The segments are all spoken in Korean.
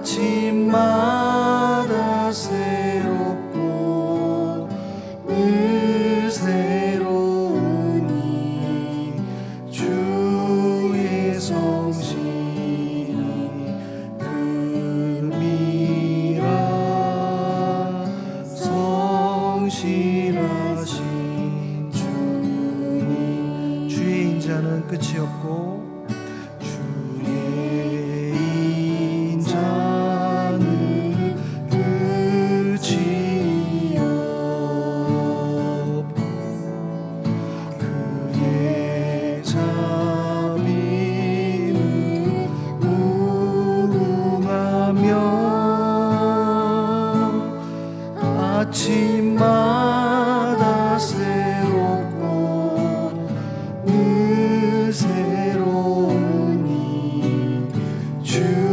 아침 주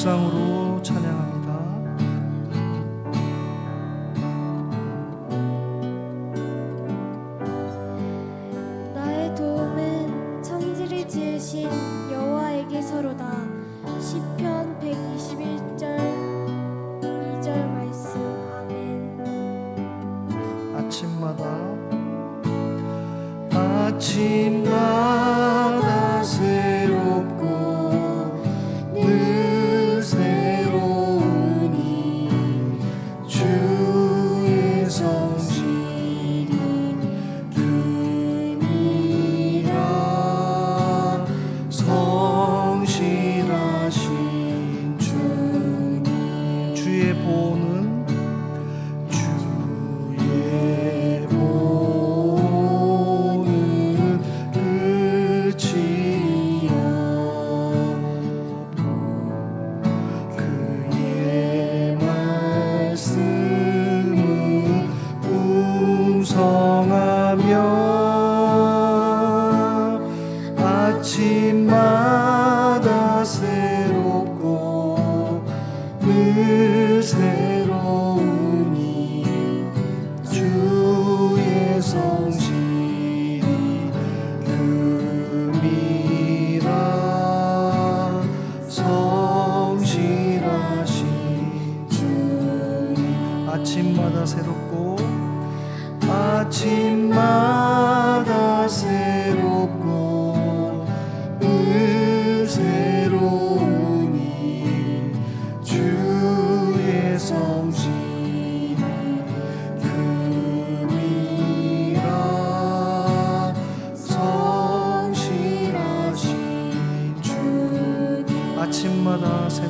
주님 아침마다 새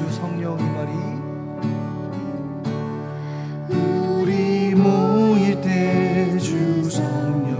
주 성령의 말이 우리 모일 때 주 성령.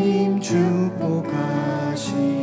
하나님 축복하시.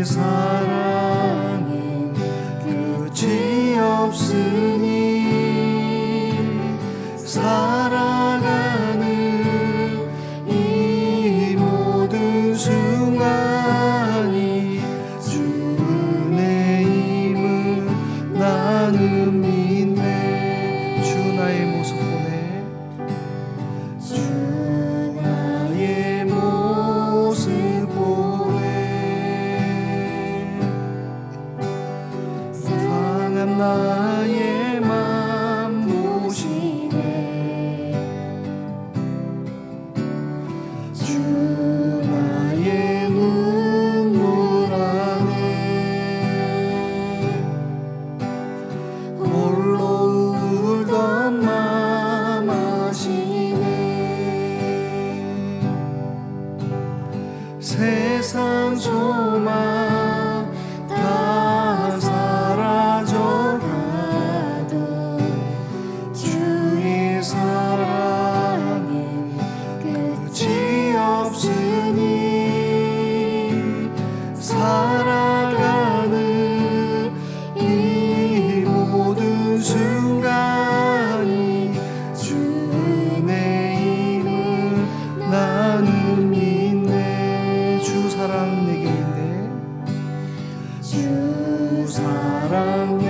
desire. love. 사랑 내게 있네. 주 사랑